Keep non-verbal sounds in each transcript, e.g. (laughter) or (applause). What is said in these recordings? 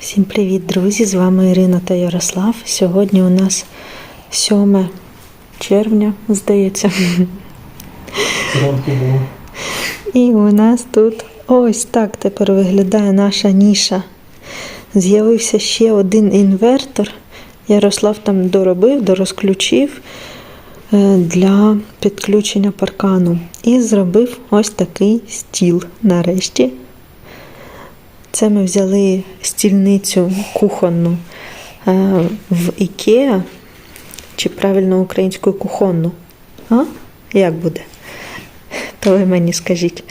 Всім привіт, друзі! З вами Ірина та Ярослав. Сьогодні у нас 7 червня, здається. І у нас тут ось так тепер виглядає наша ніша. З'явився ще один інвертор. Ярослав там доробив, дорозключив е, для підключення паркану. І зробив ось такий стіл нарешті. Це ми взяли стільницю кухонну е, в Ікеа, чи правильно українською кухонну. А? Як буде? То ви мені скажіть.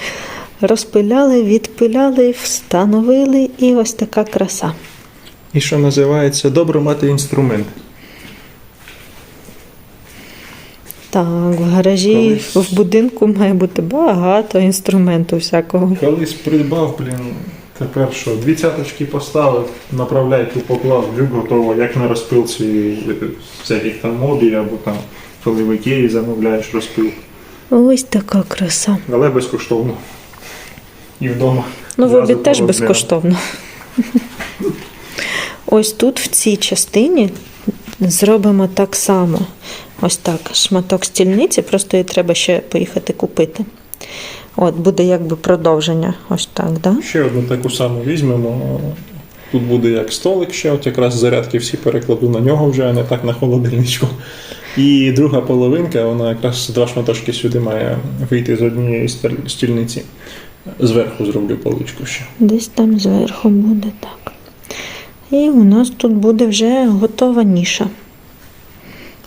Розпиляли, відпиляли, встановили і ось така краса. І що називається добре мати інструмент. Так, в гаражі, Колись- в будинку має бути багато інструменту всякого. Колись придбав, блін, тепер що, дві цяточки поставив, направляй ту поклав, джук готово, як на розпилці всяких там мобіль або там, в Ікеї замовляєш розпил. Ось така краса. Але безкоштовно. І вдома. Ну, в обід теж безкоштовно. Ось тут, в цій частині, зробимо так само. Ось так, шматок стільниці, просто її треба ще поїхати купити. От, буде якби продовження. Ось так, да? Ще одну таку саму візьмемо. Тут буде як столик ще, от якраз зарядки всі перекладу на нього вже, а не так на холодильничку. І друга половинка, вона якраз два шматочки сюди має вийти з однієї стільниці. Зверху зроблю поличку ще. Десь там зверху буде так. І у нас тут буде вже готова ніша.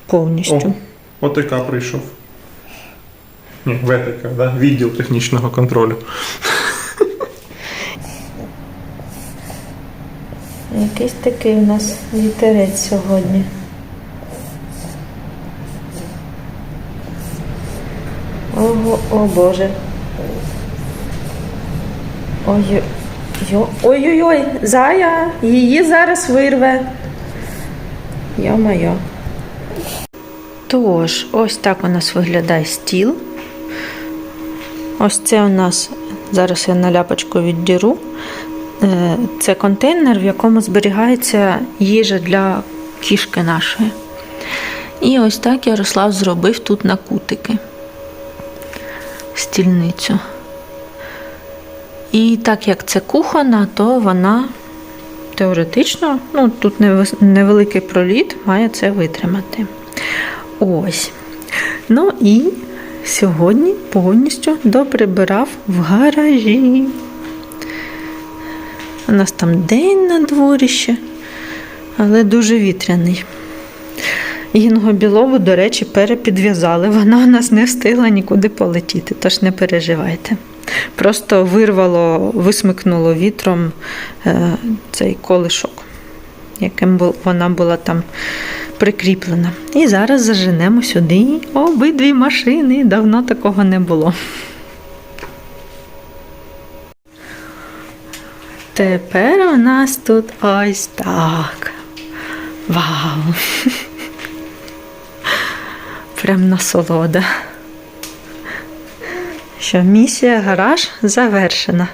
Повністю. О, ОТК прийшов. Ні, ВТК, да? відділ технічного контролю. Якийсь такий у нас вітерець сьогодні. Ого, о Боже. Ой, йо- Ой-ой-ой, зая, її зараз вирве. Йо-моє. Тож, ось так у нас виглядає стіл. Ось це у нас, зараз я на ляпочку віддіру. Е, Це контейнер, в якому зберігається їжа для кішки нашої. І ось так Ярослав зробив тут на кутики стільницю. І так як це кухона, то вона теоретично, ну тут невеликий проліт, має це витримати. Ось. Ну і сьогодні повністю доприбирав в гаражі. У нас там день на дворі ще, але дуже вітряний. Інго білову, до речі, перепідв'язали. Вона у нас не встигла нікуди полетіти, тож не переживайте. Просто вирвало, висмикнуло вітром е, цей колишок, яким вона була там прикріплена. І зараз заженемо сюди обидві машини. Давно такого не було. Тепер у нас тут ось так. Вау! (laughs) Прям насолода. Що місія гараж завершена.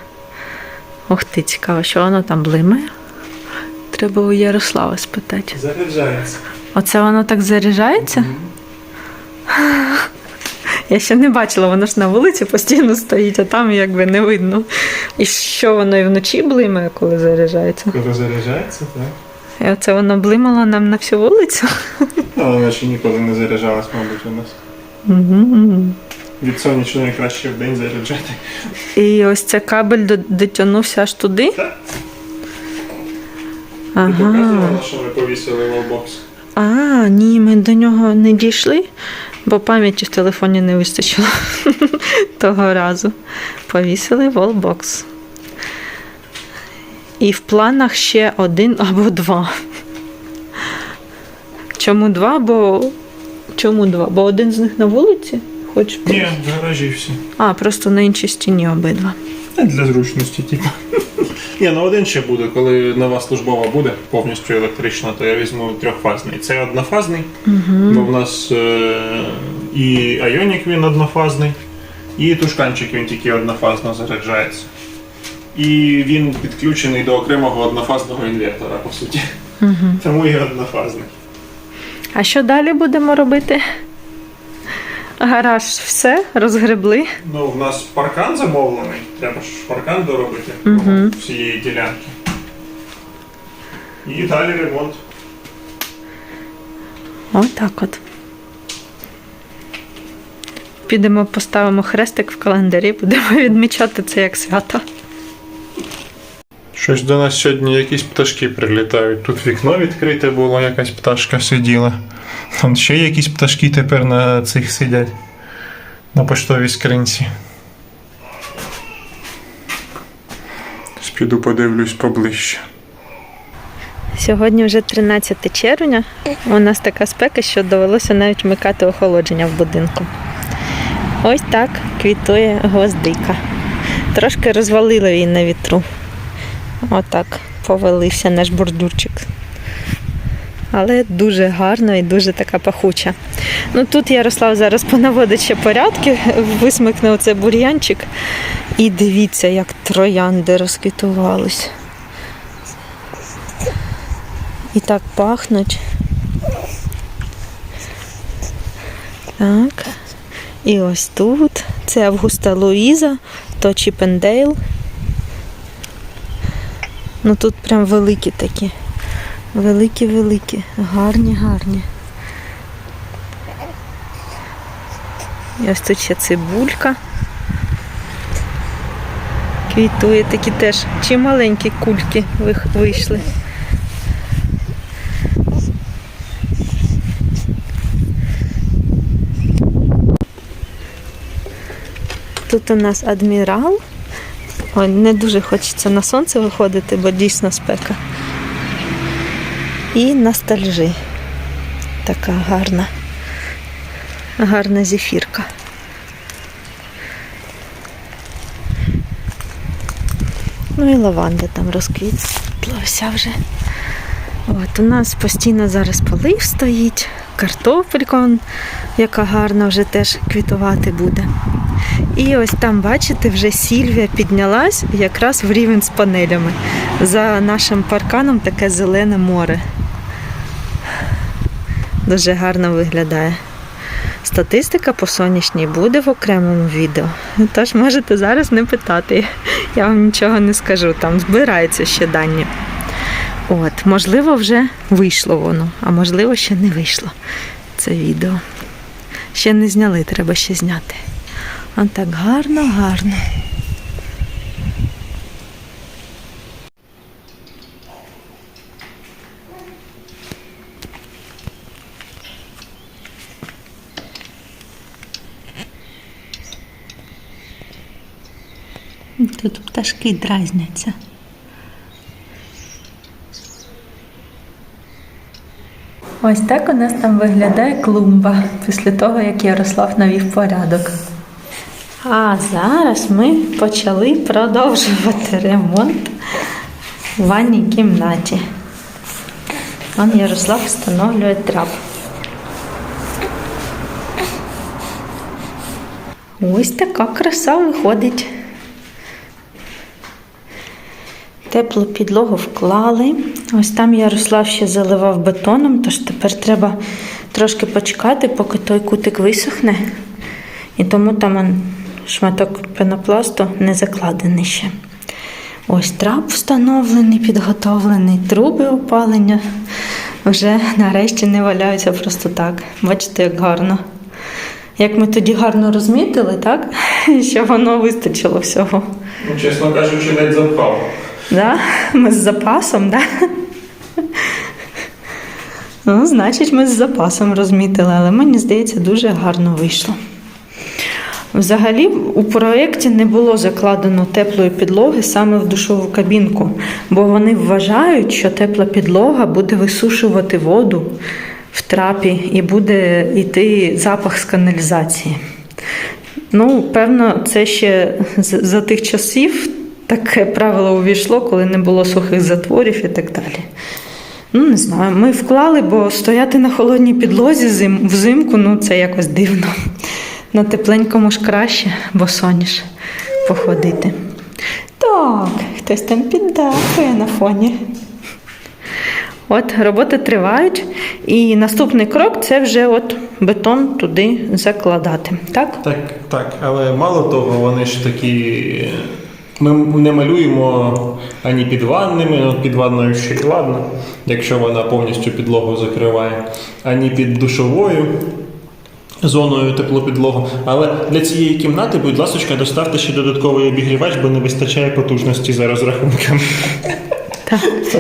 Ух ти, цікаво, що воно там блимає. Треба у Ярослава спитати. Заряджається. Оце воно так заряджається? Я ще не бачила, воно ж на вулиці постійно стоїть, а там якби не видно. І що воно і вночі блимає, коли заряджається. Коли заряджається, так. І оце воно блимало нам на всю вулицю. Але вона ще ніколи не заряджалась, мабуть, у нас. Мгм. Від сонячної краще в день заряджати. І ось цей кабель до- дотягнувся аж туди. Так. Ти Ага. показувала, що ми повісили валбокс? А, ні, ми до нього не дійшли, бо пам'яті в телефоні не вистачило (laughs) того разу. Повісили волбокс. І в планах ще один або два. Чому два? Бо чому два? Бо один з них на вулиці? Хоч Ні, в гаражі всі. А, просто на іншій стіні обидва. Для зручності, типу. Ні, ну один ще буде, коли нова службова буде повністю електрична, то я візьму трьохфазний. Це однофазний, бо в нас е- і Ioniq він однофазний, і тушканчик він тільки однофазно заряджається. І він підключений до окремого однофазного інвертора, по суті. Тому і однофазний. А що далі будемо робити? Гараж все, розгребли. Ну, в нас паркан замовлений. Треба ж паркан доробити всієї ділянки. І далі ремонт. Отак от. Підемо, поставимо хрестик в календарі, будемо (laughs) відмічати це як свято. Щось до нас сьогодні якісь пташки прилітають. Тут вікно відкрите було, якась пташка сиділа. Там ще якісь пташки тепер на цих сидять. На поштовій скринці. Піду подивлюсь поближче. Сьогодні вже 13 червня. У нас така спека, що довелося навіть вмикати охолодження в будинку. Ось так квітує гвоздика. Трошки розвалило її на вітру. Отак повалився наш бордюрчик. Але дуже гарно і дуже така пахуча. Ну тут Ярослав зараз понаводить ще порядки, висмикне оце бур'янчик. І дивіться, як троянди розквітувались. І так пахнуть. Так. І ось тут. Це Августа Луїза, то Чіпендейл. Ну тут прям великі такі. Великі-великі. Гарні, гарні. І ось тут ще цибулька. Квітує такі теж чи маленькі кульки вийшли. Тут у нас адмірал. Ой, не дуже хочеться на сонце виходити, бо дійсно спека. І ностальжі. Така гарна. Гарна зефірка. Ну і лаванда там розквітлася вже. От, у нас постійно зараз полив стоїть, картопелька, яка гарна вже теж квітувати буде. І ось там, бачите, вже Сільвія піднялась якраз в рівень з панелями. За нашим парканом таке зелене море. Дуже гарно виглядає. Статистика по сонячній буде в окремому відео. Тож можете зараз не питати. Я вам нічого не скажу. Там збираються ще дані. От, можливо, вже вийшло воно, а можливо, ще не вийшло це відео. Ще не зняли, треба ще зняти. А так гарно, гарно. Тут пташки дразняться. Ось так у нас там виглядає клумба після того, як Ярослав навів порядок. А зараз ми почали продовжувати ремонт в ванній кімнаті. Вон Ярослав встановлює трап. Ось така краса виходить. Теплу підлогу вклали. Ось там Ярослав ще заливав бетоном, тож тепер треба трошки почекати, поки той кутик висохне. І тому там шматок пенопласту не закладений ще. Ось трап встановлений, підготовлений, труби опалення вже нарешті не валяються просто так. Бачите, як гарно. Як ми тоді гарно розмітили, так? (laughs) Що воно вистачило всього. Ну, чесно кажучи, ледь запхав. Да? Ми з запасом, да? Ну, значить, ми з запасом розмітили, але мені здається, дуже гарно вийшло. Взагалі, у проєкті не було закладено теплої підлоги саме в душову кабінку, бо вони вважають, що тепла підлога буде висушувати воду в трапі і буде йти запах з каналізації. Ну, певно, це ще за тих часів таке правило увійшло, коли не було сухих затворів і так далі. Ну, не знаю, ми вклали, бо стояти на холодній підлозі зим, взимку, ну це якось дивно. На тепленькому ж краще, бо соніш походити. Так, хтось там піддакує на фоні. От роботи тривають, і наступний крок це вже от бетон туди закладати. Так? Так, так, але мало того, вони ж такі. Ми не малюємо ані під ванними, ну, під ванною ще й ладно, якщо вона повністю підлогу закриває, ані під душовою зоною теплопідлогу. Але для цієї кімнати, будь ласка, доставте ще додатковий обігрівач, бо не вистачає потужності за розрахунками.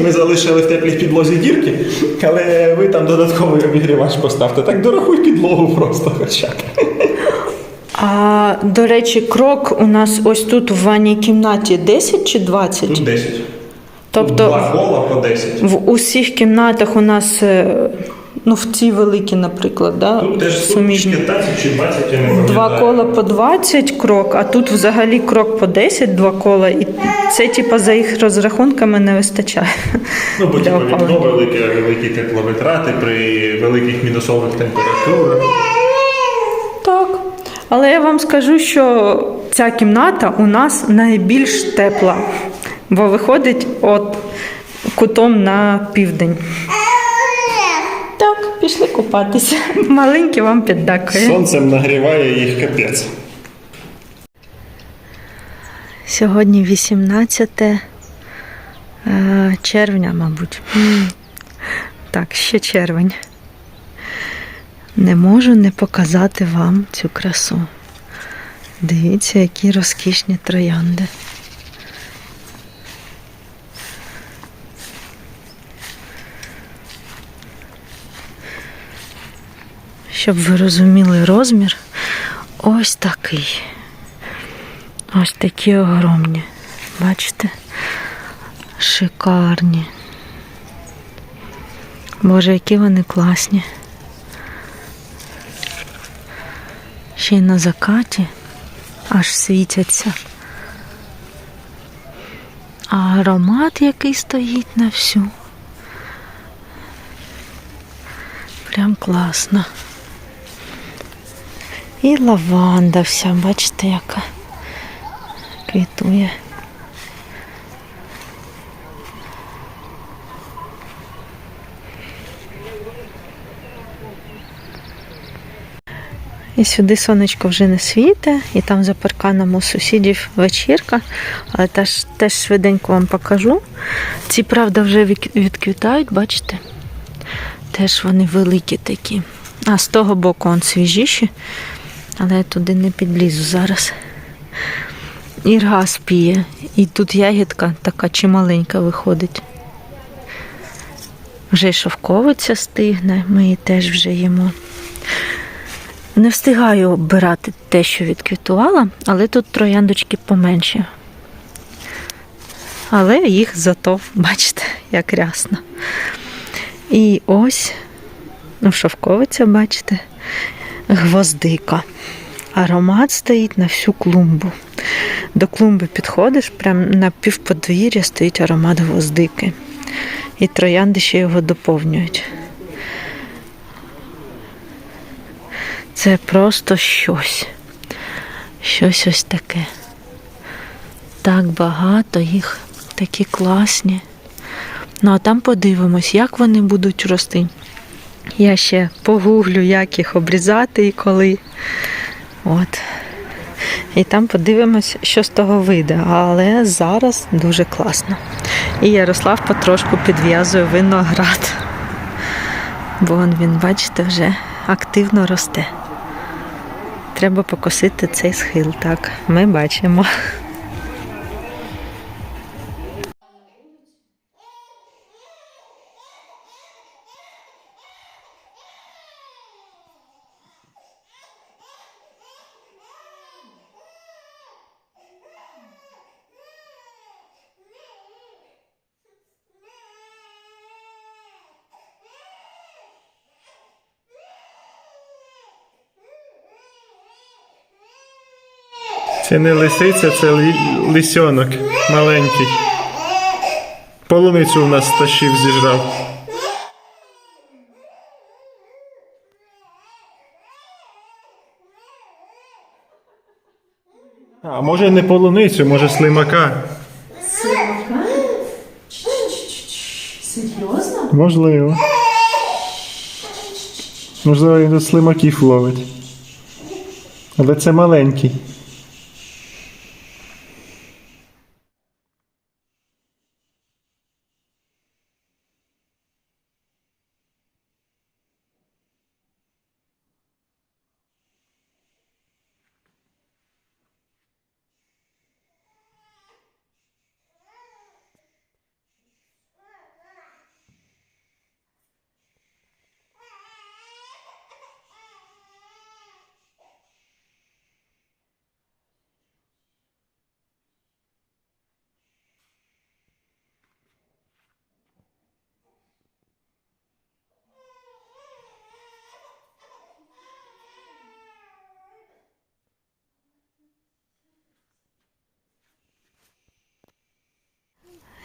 Ми залишили в теплій підлозі дірки, але ви там додатковий обігрівач поставте. Так дорахуй підлогу просто хоча б. А до речі, крок у нас ось тут в ванній кімнаті 10 чи 20? Тут 10. Тобто Тут два кола по 10. в усіх кімнатах у нас, е, ну в цій великій, наприклад, да, Тут теж суміжні. 15 чи 20, я не пам'ятаю. Два кола по 20 крок, а тут взагалі крок по 10, два кола. І це, типа, за їх розрахунками не вистачає. Ну, бо (laughs) для типу, опалення. вікно велике, великі тепловитрати при великих мінусових температурах. Але я вам скажу, що ця кімната у нас найбільш тепла, бо виходить от кутом на південь. Так, пішли купатися. Маленький вам піддакує. Сонцем нагріває їх капець. Сьогодні 18 е, червня, мабуть. Так, ще червень. Не можу не показати вам цю красу. Дивіться, які розкішні троянди. Щоб ви розуміли розмір, ось такий. Ось такі огромні. Бачите? Шикарні. Боже, які вони класні. Ще й на закаті аж світяться. А аромат, який стоїть на всю. Прям класно. І лаванда вся, бачите, яка квітує. І сюди сонечко вже не світе, і там за парканом у сусідів вечірка, але теж, теж швиденько вам покажу. Ці, правда, вже відквітають, бачите? Теж вони великі такі. А з того боку он свіжіші, але я туди не підлізу зараз. Ірга спіє. І тут ягідка така чималенька виходить. Вже шовковиця стигне, ми її теж вже їмо. Не встигаю обирати те, що відквітувала, але тут трояндочки поменші. Але їх зато, бачите, як рясно. І ось, ну, шовковиця, бачите, гвоздика. Аромат стоїть на всю клумбу. До клумби підходиш, прям на півподвір'я стоїть аромат гвоздики. І троянди ще його доповнюють. Це просто щось. Щось ось таке. Так багато їх, такі класні. Ну а там подивимось, як вони будуть рости. Я ще погуглю, як їх обрізати і коли. От. І там подивимось, що з того вийде. Але зараз дуже класно. І Ярослав потрошку підв'язує виноград. Бо він, бачите, вже активно росте. Треба покосити цей схил, так. Ми бачимо. Це не лисиця, це лі... лисьонок маленький. Полуницю у нас тащив зіжрав. А може не полуницю, може слимака. Слимака? Серйозно? Можливо. Можливо, він до слимаків ловить. Але це маленький.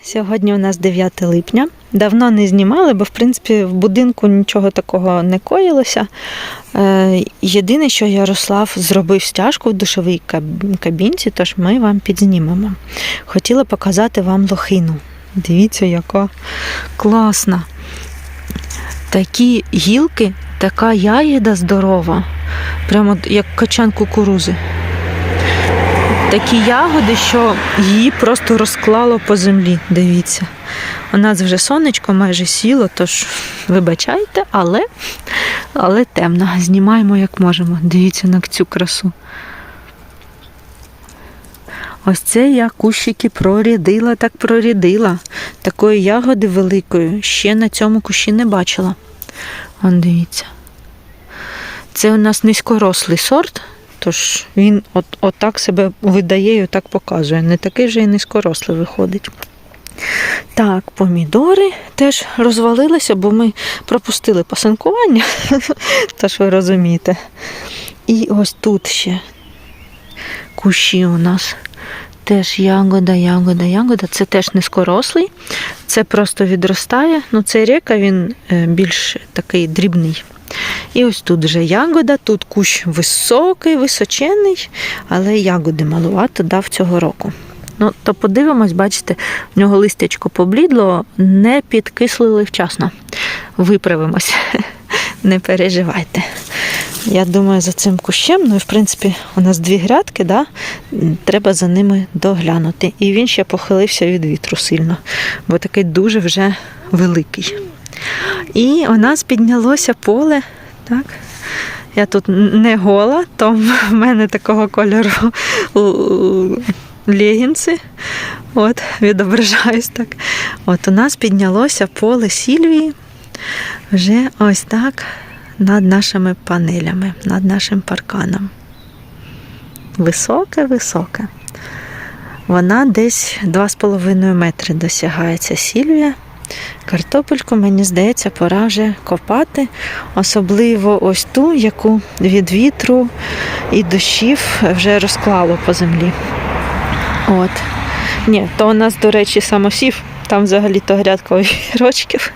Сьогодні у нас 9 липня. Давно не знімали, бо в принципі в будинку нічого такого не коїлося. Е, Єдине, що Ярослав зробив стяжку в душовій кабінці, тож ми вам підзнімемо. Хотіла показати вам лохину. Дивіться, яка класна. Такі гілки, така ягіда здорова, прямо як качан кукурузи такі ягоди, що її просто розклало по землі. Дивіться. У нас вже сонечко майже сіло, тож вибачайте, але, але темно. Знімаємо як можемо. Дивіться на цю красу. Ось це я кущики прорядила, так прорядила. Такої ягоди великої ще на цьому кущі не бачила. Вон дивіться. Це у нас низькорослий сорт, Тож він от, отак себе видає і отак показує. Не такий же і низькорослий виходить. Так, помідори теж розвалилися, бо ми пропустили пасинкування, (laughs) тож ви розумієте. І ось тут ще кущі у нас. Теж ягода, ягода, ягода. Це теж низькорослий. Це просто відростає. Ну, цей река він е, більш такий дрібний. І ось тут вже ягода, тут кущ високий, височений, але ягоди малувато дав цього року. Ну, то подивимось, бачите, в нього листячко поблідло, не підкислили вчасно. Виправимось, (laughs) не переживайте. Я думаю, за цим кущем, ну і в принципі, у нас дві грядки, да? треба за ними доглянути. І він ще похилився від вітру сильно, бо такий дуже вже великий. І у нас піднялося поле. Так? Я тут не гола, то в (laughs) мене такого кольору легінси. От, відображаюсь так. От у нас піднялося поле Сільвії вже ось так над нашими панелями, над нашим парканом. Високе-високе. Вона десь 2,5 метри досягає ця Сільвія. Картопельку, мені здається, пора вже копати, особливо ось ту, яку від вітру і дощів вже розклало по землі. От. Ні, то у нас, до речі, самосів, там взагалі-то грядка огірочків.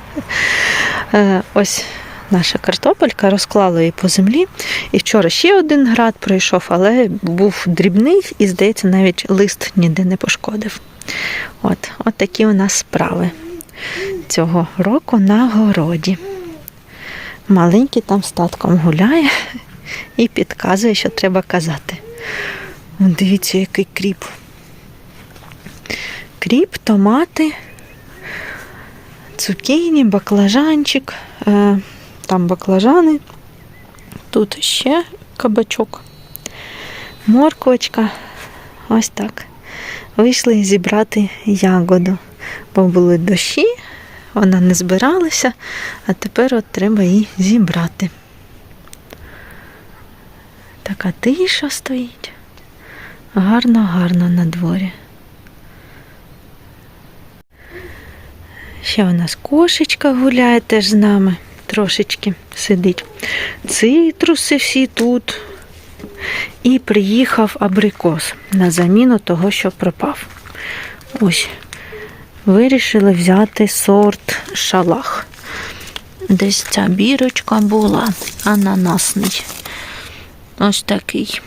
Е, Ось наша картопелька розклала її по землі. І вчора ще один град пройшов, але був дрібний і, здається, навіть лист ніде не пошкодив. От, от такі у нас справи цього року на городі. Маленький там статком гуляє і підказує, що треба казати. Дивіться, який кріп. Кріп, томати, цукіні, баклажанчик, е, там баклажани, тут ще кабачок, морквочка. Ось так. Вийшли зібрати ягоду бо були дощі, вона не збиралася, а тепер от треба її зібрати. Така тиша стоїть. Гарно-гарно на дворі. Ще у нас кошечка гуляє теж з нами, трошечки сидить. Цитруси всі тут. І приїхав абрикос на заміну того, що пропав. Ось вирішили взяти сорт шалах. Десь ця бірочка була, ананасний. Ось такий.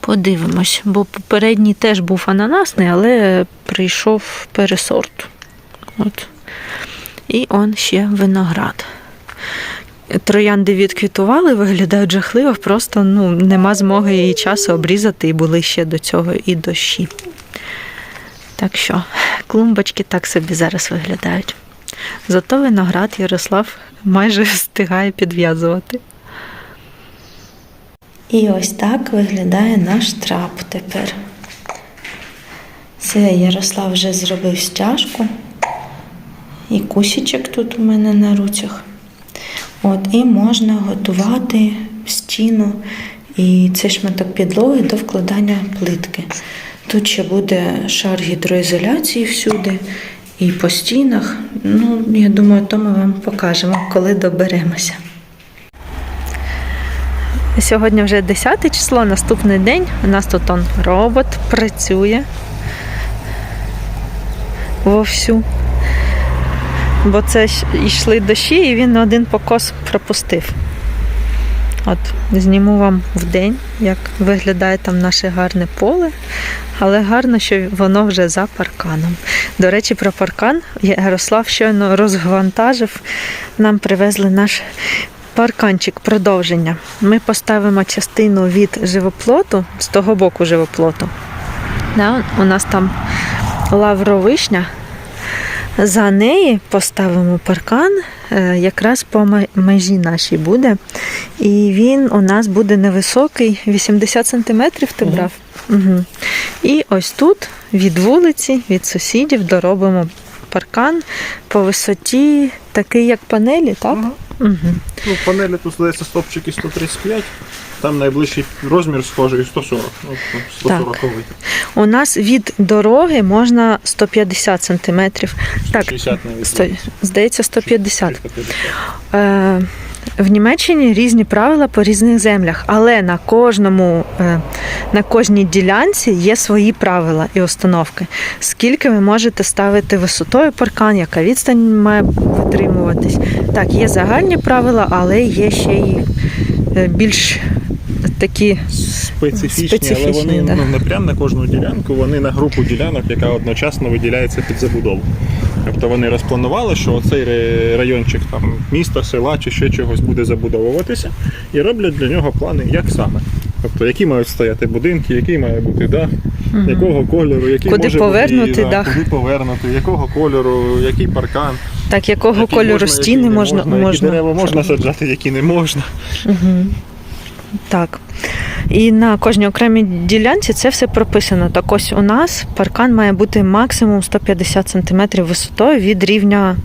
Подивимось, бо попередній теж був ананасний, але прийшов пересорт. От. І он ще виноград. Троянди відквітували, виглядають жахливо, просто ну, нема змоги і часу обрізати, і були ще до цього і дощі. Так що клумбочки так собі зараз виглядають. Зато виноград Ярослав майже встигає підв'язувати. І ось так виглядає наш трап тепер. Це Ярослав вже зробив стяжку. І кусічок тут у мене на руцях. От, і можна готувати стіну і цей шматок підлоги до вкладання плитки. Тут ще буде шар гідроізоляції всюди і по стінах. Ну, я думаю, то ми вам покажемо, коли доберемося. Сьогодні вже 10 число, наступний день. У нас тут он робот працює вовсю. Бо це йшли дощі, і він один покос пропустив. От, зніму вам в день, як виглядає там наше гарне поле. Але гарно, що воно вже за парканом. До речі, про паркан Ярослав щойно розгвантажив. Нам привезли наш парканчик продовження. Ми поставимо частину від живоплоту, з того боку живоплоту. Да, у нас там лавровишня. За неї поставимо паркан, е, якраз по межі нашій буде. І він у нас буде невисокий, 80 сантиметрів ти брав. Угу. І ось тут від вулиці, від сусідів доробимо паркан по висоті, такий як панелі, так? Угу. Ну, панелі тут здається стопчики 135, там найближчий розмір схожий 140. Ну, 140 У нас від дороги можна 150 сантиметрів. Так, 60 навіть. здається, 150. 150. Е, в Німеччині різні правила по різних землях, але на кожному е, на кожній ділянці є свої правила і установки. Скільки ви можете ставити висотою паркан, яка відстань має витримуватись. Так, є загальні правила, але є ще й е, більш такі Специфічні, Специфічні, але вони да. ну, не прямо на кожну ділянку, вони на групу ділянок, яка одночасно виділяється під забудову. Тобто вони розпланували, що оцей райончик там міста, села чи ще чогось буде забудовуватися, і роблять для нього плани, як саме. Тобто, які мають стояти будинки, який має бути дах, якого кольору, який Куди може повернути бути, да, дах. куди повернути, якого кольору, який паркан, так, якого які кольору можна, стіни які не можна, можна, які можна. дерева можна саджати, які не можна. Угу. Так. І на кожній окремій ділянці це все прописано. Так ось у нас паркан має бути максимум 150 см висотою від рівня,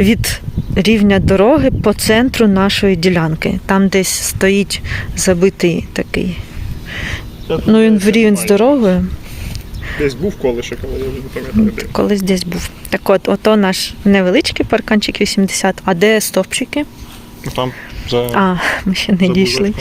від рівня дороги по центру нашої ділянки. Там десь стоїть забитий такий. Ну він в рівень з дорогою. Десь був колишок, але я вже не пам'ятаю. Колись десь був. Так от, ото наш невеличкий парканчик 80, а де стовпчики? Там за, А, ми ще не дійшли.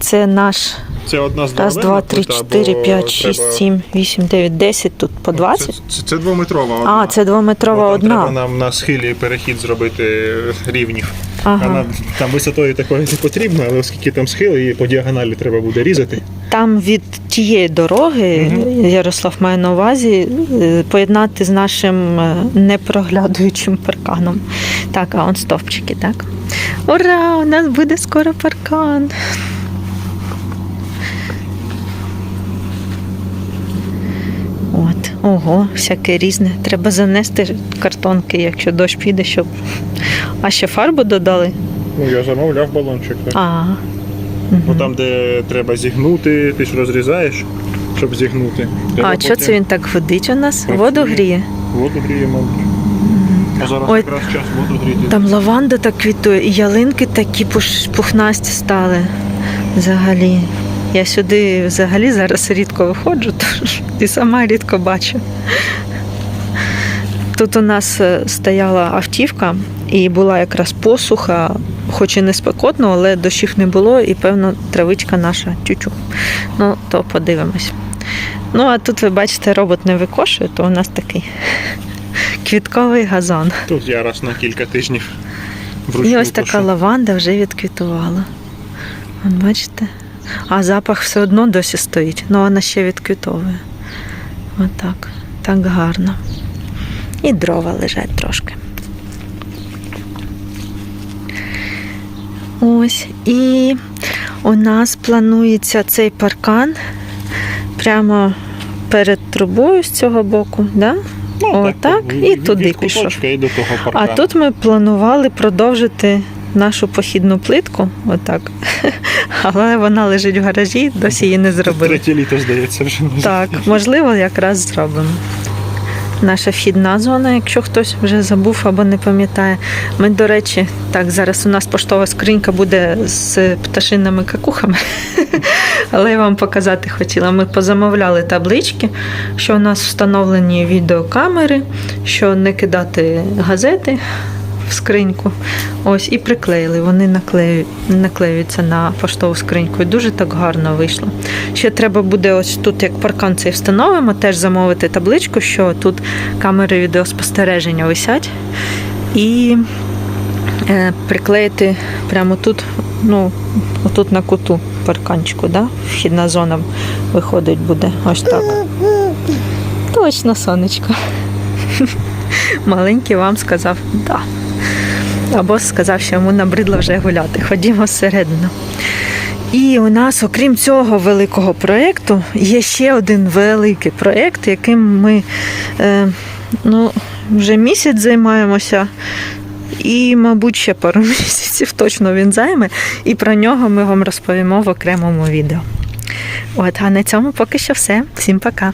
Це наш Це одна з Раз, два, три, чотири, п'ять, шість, сім, вісім, дев'ять, десять. Тут по 20. Це, це, двометрова одна. А, це двометрова Бо там Треба нам на схилі перехід зробити рівнів. Ага. Вона там висотою такої не потрібно, але оскільки там схил, її по діагоналі треба буде різати. Там від тієї дороги, Мгм. Ярослав має на увазі, е, поєднати з нашим е, непроглядуючим парканом. Так, а он стовпчики, так? Ура! У нас буде скоро паркан. От, ого, всяке різне. Треба занести картонки, якщо дощ піде, щоб. А ще фарбу додали. Ну, я замовляв балончик. Так. А. Бо там, де треба зігнути, ти ж розрізаєш, щоб зігнути. Треба А що потім це він так ходить у нас? Воду гріє? Воду гріє, мабуть. А зараз Ой. Там лаванда так квітує, і ялинки такі пухнасті стали взагалі. Я сюди взагалі зараз рідко виходжу, (laughs) тож і сама рідко бачу. Тут у нас е, стояла автівка і була якраз посуха, хоч і не спекотно, але дощів не було, і певно травичка наша тютю. Ну, то подивимось. Ну, а тут ви бачите, робот не викошує, то у нас такий квітковий газон. Тут я раз на кілька тижнів І вручну ось така кошу. лаванда вже відквітувала. От бачите? А запах все одно досі стоїть, але вона ще відквітовує. Отак. Так гарно. І дрова лежать трошки. Ось. І у нас планується цей паркан прямо перед трубою з цього боку. Да? Отак, і туди пішов. До того А тут ми планували продовжити нашу похідну плитку, отак. (laughs) Але вона лежить в гаражі, досі її не зробили. Третє літо, здається, вже не Так, можливо, якраз зробимо. Наша вхідна зона, якщо хтось вже забув або не пам'ятає. Ми, до речі, так, зараз у нас поштова скринька буде з пташиними какухами. (laughs) Але я вам показати хотіла. Ми позамовляли таблички, що у нас встановлені відеокамери, що не кидати газети в скриньку. Ось і приклеїли. Вони наклею, наклеюються на поштову скриньку. І дуже так гарно вийшло. Ще треба буде ось тут, як паркан цей встановимо, теж замовити табличку, що тут камери відеоспостереження висять. І е, приклеїти прямо тут, ну, отут на куту парканчику, да? вхідна зона виходить буде. Ось так. Точно, сонечко. (laughs) Маленький вам сказав да. Або сказав, що йому набридло вже гуляти. Ходімо всередину. І у нас, окрім цього великого проєкту, є ще один великий проєкт, яким ми е, ну, вже місяць займаємося. І, мабуть, ще пару (laughs) місяців точно він займе. І про нього ми вам розповімо в окремому відео. От, а на цьому поки що все. Всім пока.